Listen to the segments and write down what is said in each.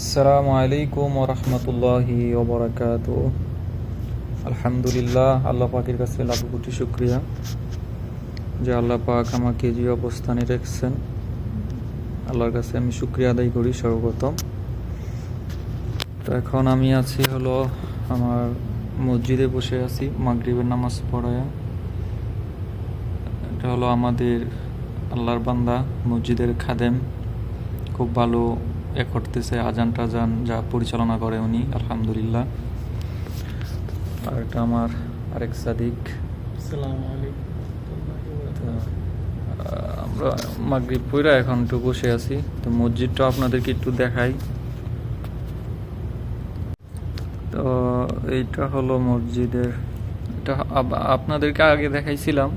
আসসালামু আলাইকুম রহমতুল্লাহি ওবরাকাত আলহামদুলিল্লাহ, আল্লাহ পাকের কাছে লাখ কোটি শুক্রিয়া যে আল্লাহ পাক আমাকে যে অবস্থানে রেখেছেন, আল্লাহর কাছে আমি শুক্রিয়া আদায় করি সর্বপ্রথম। তো এখন আমি আছি হলো আমার মসজিদে বসে আছি, মাগরিবের নামাজ পড়ায়। এটা হলো আমাদের আল্লাহর বান্দা, মসজিদের খাদেম। খুব ভালো এ করতেছে আজান টাজান যা পরিচালনা করে উনি আলহামদুলিল্লাহ। আর এটা আমার আরেক সাদিক। আমরা মাগরিব পইরা এখন একটু বসে আছি। তো মসজিদটা আপনাদেরকে একটু দেখাই। তো এইটা হলো মসজিদের এটা আপনাদেরকে আগে দেখাইছিলাম।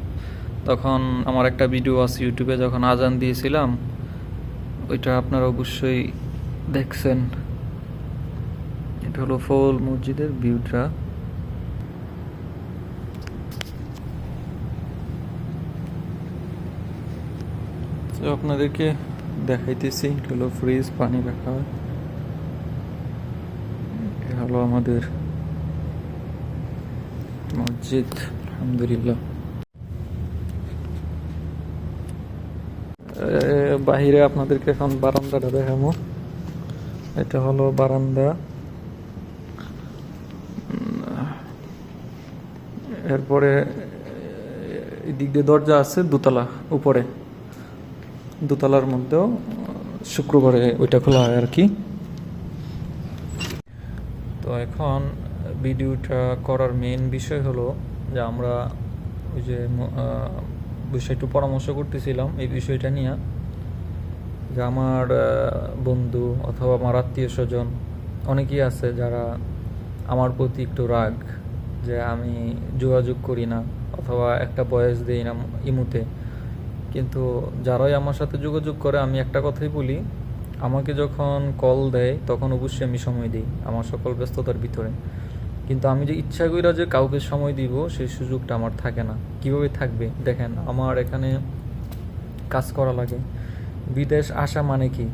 তখন আমার একটা ভিডিও আছে ইউটিউবে যখন আজান দিয়েছিলাম ওইটা আপনারা অবশ্যই দেখছেন। এটা হলো ফুল মসজিদের ভিউটা। আপনাদেরকে দেখাইতেছি হলো ফ্রিজ, পানি রাখা। হলো আমাদের মসজিদ, আলহামদুলিল্লাহ এ, বাহিরে আপনাদেরকে এখন বারান্দাটা দেখাবো। এটা হলো বারান্দা। এরপরে এই দিক দিয়ে দরজা আছে দোতলা উপরে। দোতলার মধ্যেও শুক্রবারে ওইটা খোলা হয় আর কি। তো এখন ভিডিওটা করার মেন বিষয় হলো যে আমরা ওই যে ম- আহ, বিষয় একটু পরামর্শ করতেছিলাম এই বিষয়টা নিয়ে। যে আমার বন্ধু অথবা আমার আত্মীয় স্বজন, অনেকেই আছে যারা আমার প্রতি একটু রাগ, যে আমি যোগাযোগ করি না অথবা একটা বয়স দিই না ইমুতে। কিন্তু যারাই আমার সাথে যোগাযোগ করে, আমি একটা কথাই বলি, আমাকে যখন কল দেয়, তখন অবশ্যই আমি সময় দিই আমার সকল ব্যস্ততার ভিতরে। কিন্তু আমি যে ইচ্ছা করি যে কাউকে সময় দিব, সেই সুযোগটা আমার থাকে না। কীভাবে থাকবে? দেখেন, আমার এখানে কাজ করা লাগে। বিদেশ আসা মানে কি?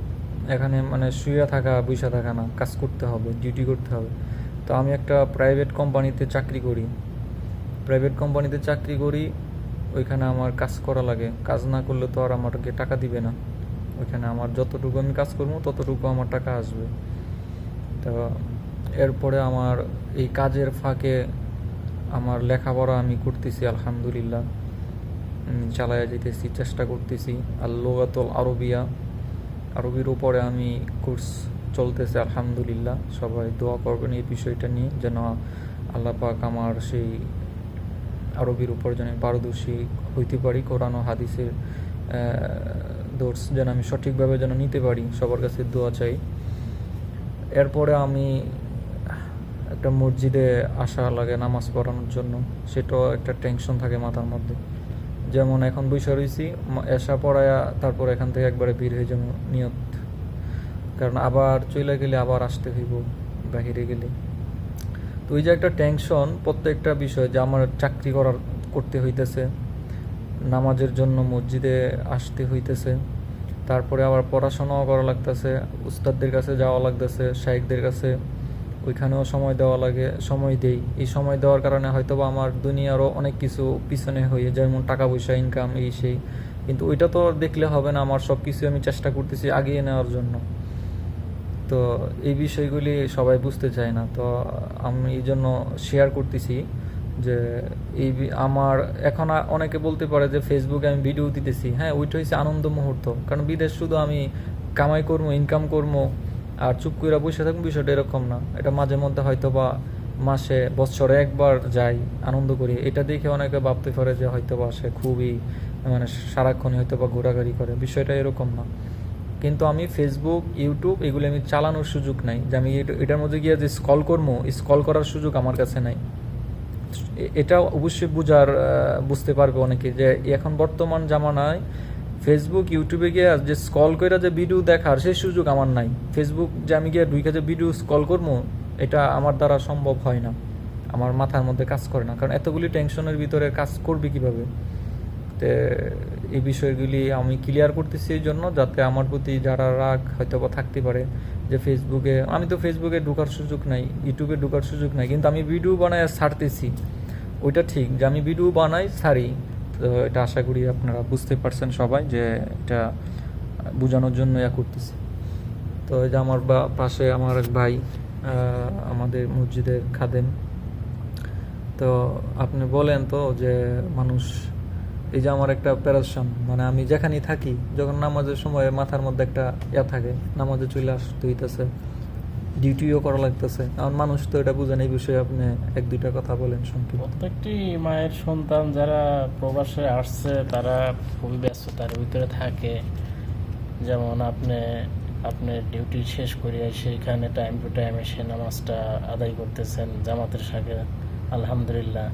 এখানে মানে শুয়ে থাকা বসে থাকা না, কাজ করতে হবে ডিউটি করতে হবে। তো আমি একটা প্রাইভেট কোম্পানিতে চাকরি করি। প্রাইভেট কোম্পানিতে চাকরি করি, ওইখানে আমার কাজ করা লাগে। কাজ না করলে তো আর আমাকে টাকা দিবে না। ওইখানে আমার যতটুকু আমি কাজ করব, ততটুকু আমার টাকা আসবে। তো এরপরে আমার এই কাজের ফাঁকে আমার লেখাপড়া আমি করতেছি, আলহামদুলিল্লাহ। চালায়া যেতেছি চেষ্টা করতেছি। আর লোগাতল আরবিয়া, আরবির উপরে আমি কোর্স চলতেছে, আলহামদুলিল্লাহ। সবাই দোয়া করবেন এই বিষয়টা নিয়ে, যেন আল্লাহ পাক আমার সেই আরবির উপর যেন পারদর্শী হইতে পারি, কোরআন ও হাদিসের দোর্স যেন আমি সঠিকভাবে যেন নিতে পারি, সবার কাছে দোয়া চাই। এরপরে আমি একটা মসজিদে আসা লাগে, নামাজ পড়ানোর জন্য। সেটাও একটা টেনশন থাকে মাথার মধ্যে। যেমন এখন বৈশা রয়েছি এসা পড়ায়া তারপর এখান থেকে একবারে বের হয়ে যাব নিয়ত। কারণ আবার চলে গেলে আবার আসতে হইব, বাহিরে গেলে। তো ওই যে একটা টেনশন প্রত্যেকটা বিষয় যে আমার চাকরি করার করতে হইতেছে, নামাজের জন্য মসজিদে আসতে হইতেছে, তারপরে আবার পড়াশোনাও করা লাগতেছে, উস্তাদদের কাছে যাওয়া লাগতেছে শাইকদের কাছে ওইখানেও সময় দেওয়া লাগে, সময় দেই। এই সময় দেওয়ার কারণে হয়তো বা আমার দুনিয়ারও অনেক কিছু পিছনে হয়ে যেমন টাকা পয়সা ইনকাম এই সেই। কিন্তু ওইটা তো দেখলে হবে না, আমার সব কিছু আমি চেষ্টা করতেছি আগিয়ে নেওয়ার জন্য। তো এই বিষয়গুলি সবাই বুঝতে চায় না। তো আমি এই জন্য শেয়ার করতেছি যে এই আমার এখন অনেকে বলতে পারে যে ফেসবুকে আমি ভিডিও দিতেছি। হ্যাঁ ওইটা হচ্ছে আনন্দ মুহূর্ত। কারণ বিদেশ শুধু আমি কামাই করব ইনকাম করব আর চুপ করে বসে থাকব বিষয়টা এরকম না। এটা মাঝে মধ্যে হয়তো বা মাসে, বছরে একবার যাই, আনন্দ করি। এটা দেখে অনেকে ভাবতে পারে যে হয়তো বা সে খুবই মানে সারাক্ষণই হয়তো বা ঘোরাঘুরি করে। বিষয়টা এরকম না। কিন্তু আমি ফেসবুক ইউটিউব এগুলো আমি চালানোর সুযোগ নাই। যে আমি এটার মধ্যে গিয়ে যে স্কল করব স্কল করার সুযোগ আমার কাছে নাই। এটা অবশ্যই বুঝার বুঝতে পারবে অনেকে যে এখন বর্তমান জামানায় ফেসবুক ইউটিউবে গিয়ে যে স্কল করে যে ভিডিও দেখার সেই সুযোগ আমার নাই। ফেসবুক যে আমি গিয়ে দুই যে ভিডিও স্কল করব এটা আমার দ্বারা সম্ভব হয় না। আমার মাথার মধ্যে কাজ করে না। কারণ এতগুলি টেনশনের ভিতরে কাজ করবে কীভাবে? তে এই বিষয়গুলি আমি ক্লিয়ার করতেছি এই জন্য, যাতে আমার প্রতি যারা রাগ হয়তো বা থাকতে পারে, যে ফেসবুকে আমি তো ফেসবুকে ঢোকার সুযোগ নাই ইউটিউবে ঢোকার সুযোগ নাই, কিন্তু আমি ভিডিও বানাই ছাড়তেছি। ওইটা ঠিক যে আমি ভিডিও বানাই, ছাড়ি। তো এটা আশা করি আপনারা বুঝতে পারছেন সবাই যে এটা বোঝানোর জন্য ইয়া করতেছি। তো এই যে আমার বা- পাশে আমার এক ভাই আমাদের মসজিদের খাদেম। তো আপনি বলেন তো যে মানুষ, এই যে আমার একটা প্যারাশন মানে আমি যেখানেই থাকি, যখন নামাজের সময় মাথার মধ্যে একটা ইয়া থাকে, নামাজে চলে আসতে হইতেছে ডিউটিও করা লাগতেছে। কারণ মানুষ তো এটা বুঝেন এই বিষয়ে আপনি এক, দুইটা কথা বলেন সংক্ষিপ্ত প্রত্যেকটি মায়ের সন্তান যারা প্রবাসে আসছে, তারা খুবই ব্যস্ততার ভিতরে থাকে। যেমন আপনি আপনি ডিউটি শেষ করে এসে এখানে টাইম টু টাইম এসে নামাজটা আদায় করতেছেন, জামাতের সাথে, আলহামদুলিল্লাহ।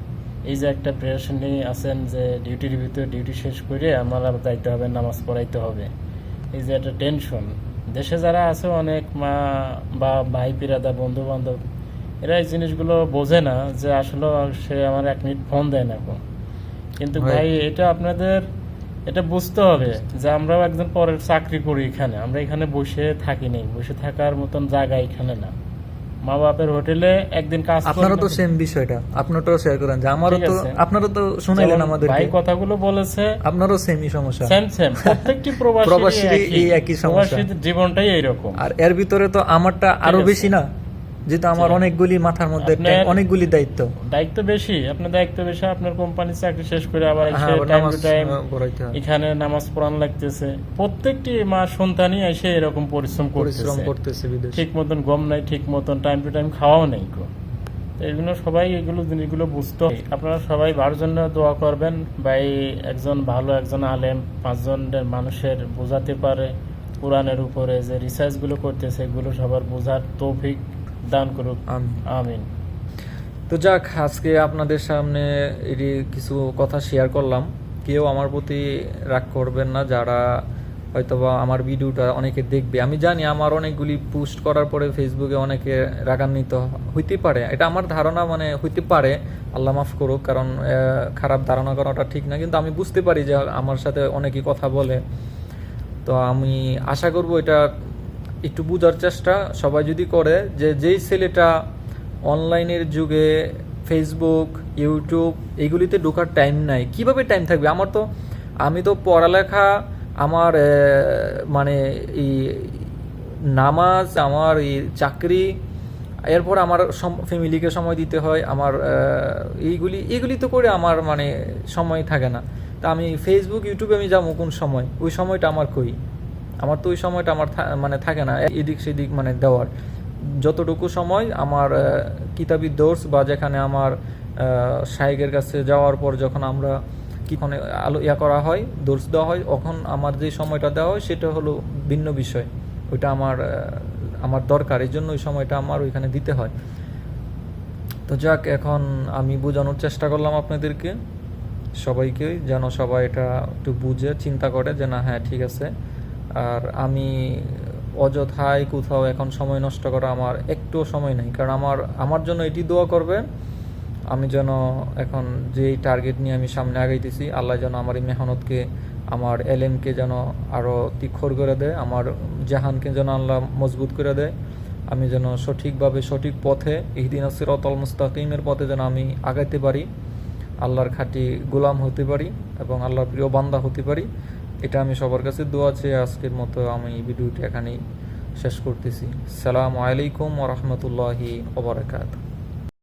এই যে একটা প্রিপারেশন আছেন যে ডিউটির ভিতরে ডিউটি শেষ করে আমার আবার যাইতে হবে, নামাজ পড়াইতে হবে। এই যে একটা টেনশন দেশে যারা আছে অনেক মা বা ভাই পিরাদা বন্ধু বান্ধব এরা এই জিনিসগুলো বোঝে না যে আসলে সে আমার এক মিনিট ফোন দেয় না এখন। কিন্তু ভাই এটা আপনাদের এটা বুঝতে হবে যে আমরাও একজন পরের চাকরি করি এখানে। আমরা এখানে বসে থাকি নেই বসে থাকার মতন জায়গা এখানে না। মা বাপের হোটেলে একদিন কাজ আপনারও তো সেম বিষয়টা। আপনারটাও শেয়ার করেন যে আমারও তো। আপনারও তো শুনাইলেন আমাদের ভাই কথাগুলো বলেছে আপনারও সেমই সমস্যা। সেম সেম প্রত্যেকটি প্রবাসী এই একই সমস্যা। জীবনটাই এইরকম। আর এর ভিতরে তো আমারটা আরও বেশি না? যেহেতু আমার অনেকগুলি মাথার মধ্যে অনেকগুলি দায়িত্ব। দায়িত্ব বেশি? আপনার দায়িত্ব বেশি আপনার কোম্পানির চাকরি শেষ করে আবার হ্যাঁ, টাইম টু টাইম। এখানে নামাজ পড়ান লাগতেছে। প্রত্যেকটি মা সন্তানই এসে এরকম পরিশ্রম পরিশ্রম করতেছে। ঠিক মতন গম নাই ঠিক মতন টাইম টু টাইম খাওয়াও নেই এগুলো সবাই এগুলো জিনিসগুলো বুঝতে আপনারা সবাই বার জন্য দোয়া করবেন। এই একজন ভালো একজন আলেম পাঁচজনের মানুষের বোঝাতে পারে। কোরআনের উপরে যে রিসার্চগুলো করতেছে এগুলো সবার বোঝার তৌফিক। দান করুক। আমি আমিন। তো যাক আজকে আপনাদের সামনে এটি কিছু কথা শেয়ার করলাম। কেউ আমার প্রতি রাগ করবেন না যারা হয়তোবা আমার ভিডিওটা অনেকে দেখবে। আমি জানি আমার অনেকগুলি পোস্ট করার পরে ফেসবুকে অনেকে রাগান্বিত হইতে পারে। এটা আমার ধারণা মানে হইতে পারে। আল্লাহ মাফ করুক কারণ খারাপ ধারণা করাটা ঠিক না। কিন্তু আমি বুঝতে পারি যে আমার সাথে অনেকেই কথা বলে। তো আমি আশা করব এটা একটু বোঝার চেষ্টা। সবাই যদি করে যে যেই ছেলেটা অনলাইনের যুগে ফেসবুক ইউটিউব এগুলিতে ঢোকার টাইম নাই। কীভাবে টাইম থাকবে? আমার তো, আমি তো পড়ালেখা, আমার মানে এই নামাজ, আমার এই চাকরি, এরপর আমার ফ্যামিলিকে সময় দিতে হয়, আমার এইগুলি, এগুলি তো করে আমার মানে সময় থাকে না। তা আমি ফেসবুক ইউটিউবে আমি যাব কোন সময়? ওই সময়টা আমার কই? আমার তো ওই সময়টা আমার মানে থাকে না এদিক সেদিক মানে দেওয়ার। যতটুকু সময় আমার কিতাবি দোর্স বা যেখানে আমার শাইকের কাছে যাওয়ার পর যখন আমরা কিখানে আলো, ইয়া করা হয়, দোর্স দেওয়া হয় তখন আমার যে সময়টা দেওয়া হয়, সেটা হলো ভিন্ন বিষয়। ওইটা আমার আমার দরকার। এই জন্য ওই সময়টা আমার ওইখানে দিতে হয়। তো যাক, এখন আমি বোঝানোর চেষ্টা করলাম আপনাদেরকে। সবাইকে যেন সবাই এটা একটু বুঝে, চিন্তা করে যে না হ্যাঁ ঠিক আছে। আর আমি অযথায় কোথাও এখন সময় নষ্ট করা আমার একটুও সময় নেই। কারণ আমার আমার জন্য এটি দোয়া করবে, আমি যেন এখন যেই টার্গেট নিয়ে আমি সামনে আগাইতেছি, আল্লাহ যেন আমার এই মেহনতকে, আমার এলেমকে যেন আরও তীক্ষর করে দেয়, আমার জাহানকে যেন আল্লাহ মজবুত করে দেয়, আমি যেন সঠিকভাবে সঠিক পথে, ইহদিন সিরতল মুস্তাকিমের পথে যেন আমি আগাইতে পারি, আল্লাহর খাঁটি গোলাম হতে পারি এবং আল্লাহর প্রিয় বান্দা হতে পারি। এটা আমি সবার কাছে দোয়া চেয়ে আজকের মতো আমি ভিডিওটি এখানেই শেষ করতেছি। সালাম আলাইকুম ওরহমতুল্লাহি ওবরাকাত